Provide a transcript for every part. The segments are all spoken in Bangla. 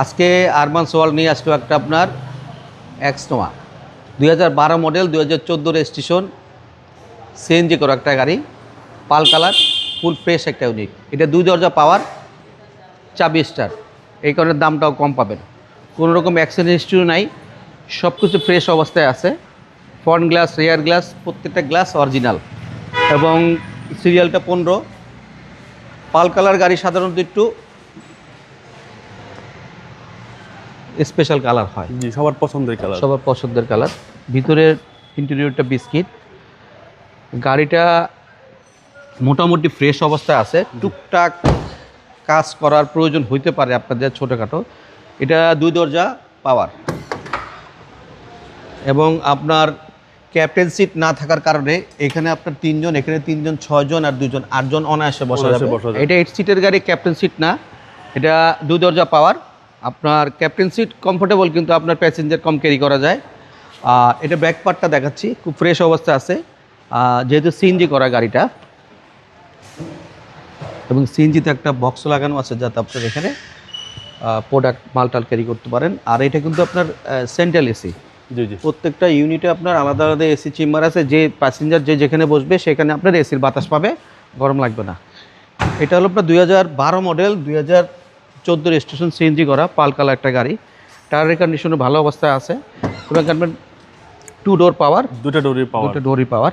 আজকে আরবান সোয়াল নিয়ে আসলো একটা আপনার এক্সনোয়া। দুই হাজার বারো মডেল দুই হাজার চোদ্দ রেজিস্ট্রেশন সিএনজি করা একটা গাড়ি, পাল কালার ফুল ফ্রেশ একটা ইউনিট এটা দুই দরজা পাওয়ার চাবি স্টার এই কারণে দামটাও কম পাবেন। কোনো রকম অ্যাক্সিডেন্ট হিস্ট্রি নাই সব কিছু ফ্রেশ অবস্থায় আছে। ফ্রন্ট গ্লাস রেয়ার গ্লাস প্রত্যেকটা গ্লাস অরিজিনাল এবং সিরিয়ালটা পনেরো। পাল কালার গাড়ি সাধারণত একটু স্পেশাল কালার হয়। জি সবার পছন্দের কালার সবার পছন্দের কালার ভিতরের ইন্টেরিয়রটা বিস্কিট গাড়িটা মোটামুটি ফ্রেশ অবস্থায় আছে। টুকটাক কাজ করার প্রয়োজন হইতে পারে আপনাদের ছোটোখাটো। এটা দুই দরজা পাওয়ার এবং আপনার ক্যাপ্টেন সিট না থাকার কারণে এখানে আপনার তিনজন এখানে তিনজন ছয়জন আর দুজন আটজন অনায়াসে বসা যাবে। এটা এইট সিটের গাড়ি ক্যাপ্টেন সিট না। এটা দুই দরজা পাওয়ার আপনার ক্যাপ্টেন সিট কমফোর্টেবল কিন্তু আপনার প্যাসেঞ্জার কম ক্যারি করা যায়। আর এটা ব্যাক পার্টটা দেখাচ্ছি খুব ফ্রেশ অবস্থা আছে। যেহেতু সিএনজি করা গাড়িটা। এবং সিএনজিতে একটা বক্স লাগানো আছে যাতে আপনার এখানে প্রোডাক্ট মালটাল ক্যারি করতে পারেন। আর এটা কিন্তু আপনার সেন্ট্রাল এসি জি জি। প্রত্যেকটা ইউনিটে আপনার আলাদা আলাদা এসি চেম্বার আছে। যে প্যাসেঞ্জার যে যেখানে বসবে সেখানে আপনার এসির বাতাস পাবে গরম লাগবে না। এটা হলো আপনার দুই হাজার বারো মডেল দুই হাজার চোদ্দ স্টেশন সিএনজি করা পাল কালার একটা গাড়ি। টায়ারের কন্ডিশনও ভালো অবস্থায় আছে। টু ডোর পাওয়ার দুটা ডোরের পাওয়ার দুটো ডোরই পাওয়ার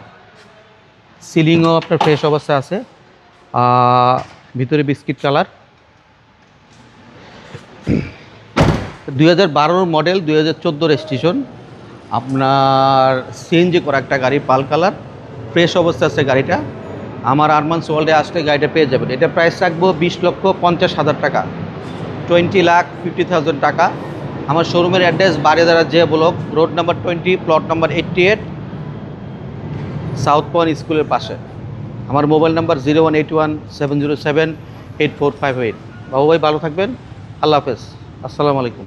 সিলিংও আপনার ফ্রেশ অবস্থায় আছে। ভিতরে বিস্কিট কালার দুই হাজার বারোর মডেল দুই হাজার চোদ্দ রেজিস্ট্রেশন আপনার সিএনজি করা একটা গাড়ি পাল কালার। ফ্রেশ অবস্থা আছে গাড়িটা। আমার আরমান ওয়ার্ল্ডে আসলে গাড়িটা পেয়ে যাবেন। এটা প্রাইস রাখব বিশ লক্ষ পঞ্চাশ হাজার টাকা। টোয়েন্টি লাখ ফিফটি থাউজেন্ড টাকা। আমার শোরুমের address Baridhara J block road number twenty plot number eighty eight South Point স্কুলের পাশে। আমার mobile number zero one eight one seven zero seven eight four five eight বাবু ভাই, ভালো থাকবেন। আল্লাহ হাফেজ। আসসালামু আলাইকুম।